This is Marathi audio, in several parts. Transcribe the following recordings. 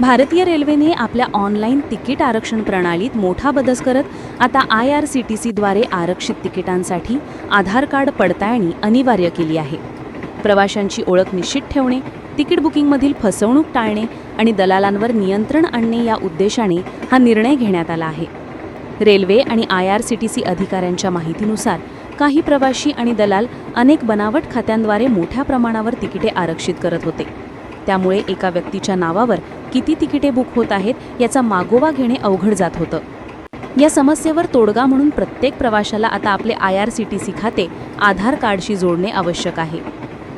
भारतीय रेल्वेने आपल्या ऑनलाईन तिकीट आरक्षण प्रणालीत मोठा बदल करत आता आय आर सी टी सीद्वारे आरक्षित तिकिटांसाठी आधार कार्ड पडताळणी अनिवार्य केली आहे. प्रवाशांची ओळख निश्चित ठेवणे तिकीट बुकिंगमधील फसवणूक टाळणे आणि दलालांवर नियंत्रण आणणे या उद्देशाने हा निर्णय घेण्यात आला आहे. रेल्वे आणि I R C T C अधिकाऱ्यांच्या माहितीनुसार काही प्रवाशी आणि दलाल अनेक बनावट खात्यांद्वारे मोठ्या प्रमाणावर तिकिटे आरक्षित करत होते. त्यामुळे एका व्यक्तीच्या नावावर किती तिकिटे बुक होत आहेत याचा मागोवा घेणे अवघड जात होतं. या समस्येवर तोडगा म्हणून प्रत्येक प्रवाशाला आता आपले I R C T C खाते आधार कार्डशी जोडणे आवश्यक आहे.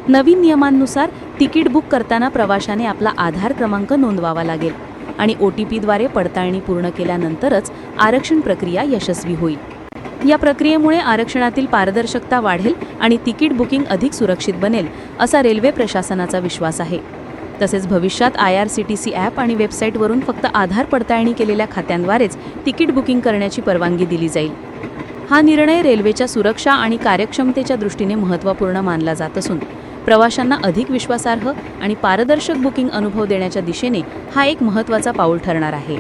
नवीन नियमांनुसार तिकीट बुक करताना प्रवाशाने आपला आधार क्रमांक नोंदवावा लागेल आणि ओ टी पीद्वारे पडताळणी पूर्ण केल्यानंतरच आरक्षण प्रक्रिया यशस्वी होईल. या प्रक्रियेमुळे आरक्षणातील पारदर्शकता वाढेल आणि तिकीट बुकिंग अधिक सुरक्षित बनेल असा रेल्वे प्रशासनाचा विश्वास आहे. तसेच भविष्यात I R C T C app आणि वेबसाईटवरून फक्त आधार पडताळणी केलेल्या खात्यांद्वारेच तिकीट बुकिंग करण्याची परवानगी दिली जाईल. हा निर्णय रेल्वेच्या सुरक्षा आणि कार्यक्षमतेच्या दृष्टीने महत्त्वपूर्ण मानला जात असून प्रवाशांना अधिक विश्वासार्ह आणि पारदर्शक बुकिंग अनुभव देण्याच्या दिशेने हा एक महत्त्वाचा पाऊल ठरणार आहे.